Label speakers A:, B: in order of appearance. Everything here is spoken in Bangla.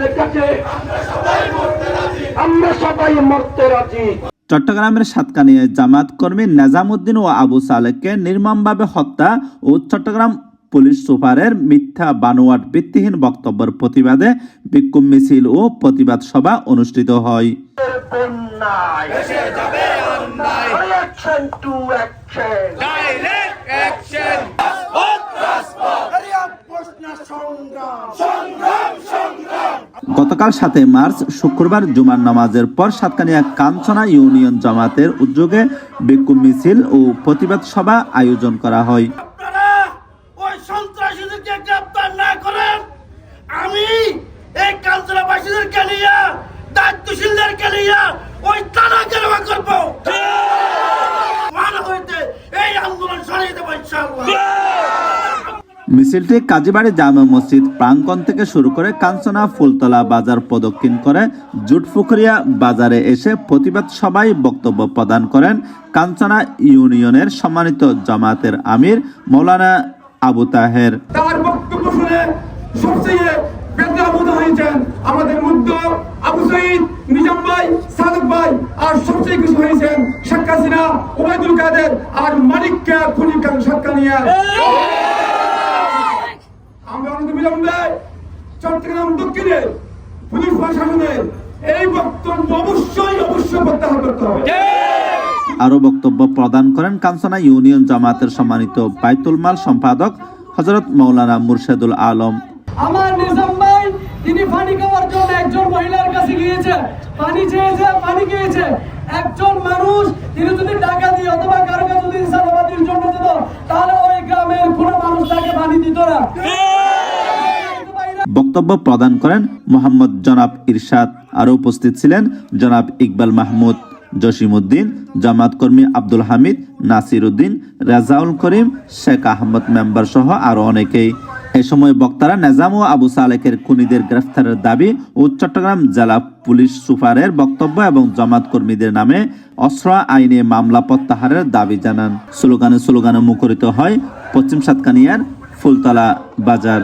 A: লেগেছে। আমরা সবাই মরতে রাজি।
B: চট্টগ্রামের সাতকানিয়ায় জামাত কর্মী নেজামুদ্দিন ও আবু সালেককে নির্মমভাবে হত্যা ও চট্টগ্রাম পুলিশ সুপারের মিথ্যা বানোয়াট ভিত্তিহীন বক্তব্যের প্রতিবাদে বিক্ষোভ মিছিল ও প্রতিবাদ সভা অনুষ্ঠিত হয়। গতকাল সাতই মার্চ, শুক্রবার জুমার নামাজের পর সাতকানিয়া কাঞ্চনা ইউনিয়ন জামাতের উদ্যোগে বিক্ষোভ মিছিল ও প্রতিবাদ সভা আয়োজন করা হয়।
C: আমি দায়িত্বশীলদেরকে নিয়ে ওই তারা গেরবা করব।
B: মিছিলটি কাজীবাড়ি জামে মসজিদ প্রাঙ্গণ থেকে শুরু করে কাঞ্চনা, ফুলতলা বাজার প্রদক্ষিণ করে জুটপুকুরিয়া বাজারে এসে প্রতিবাদ সভায় বক্তব্য প্রদান করেন কাঞ্চনা ইউনিয়নের সম্মানিত জামাতের আমির মৌলানা আবু তাহের।
D: আমাদের আবু সঈদ নিজাম ভাই, সাদক ভাই, আর সবচেয়ে হয়েছেন শেখ হাসিনা, ওবায়দুল কাদের আর খুনি আমরা অনেক চট্টগ্রাম দক্ষিণে পুলিশ প্রশাসনের এই বক্তব্য অবশ্যই অবশ্যই প্রত্যাহার করতে হবে।
B: আরও বক্তব্য প্রদান করেন কাঞ্চনা ইউনিয়ন জামাতের সম্মানিত বাইতুল মাল সম্পাদক হজরত মৌলানা মুর্শেদুল আলম।
E: আমার নিজাম ভাই তিনি পানি খাওয়ার জন্য একজন মহিলার কাছে গিয়েছে পানি চেয়েছে পানি খেয়েছে। একজন মানুষ তিনি যদি টাকা দিয়ে অথবা কারও কাছে যদি সালাবাদির জন্য দিত তাহলে ওই গ্রামের কোনো মানুষ তাকে পানি দিত না।
B: বক্তব্য প্রদান করেন মোহাম্মদ জনাব ইরশাদ। আরও উপস্থিত ছিলেন জনাব ইকবাল মাহমুদ, জসিমউদ্দিন, জামাত কর্মী আব্দুল হামিদ নাসির উদ্দিন রাজাউল করিম, শেখ আহমদ মেম্বার সহ আরও অনেকেই। এ সময় বক্তারা নেজাম ও আবু সালেকের খুনিদের গ্রেফতারের দাবি ও চট্টগ্রাম জেলা পুলিশ সুপারের বক্তব্য এবং জামাত কর্মীদের নামে অস্ত্র আইনে মামলা প্রত্যাহারের দাবি জানান। স্লোগানে স্লোগানে মুখরিত হয় পশ্চিম সাতকানিয়ার ফুলতলা বাজার।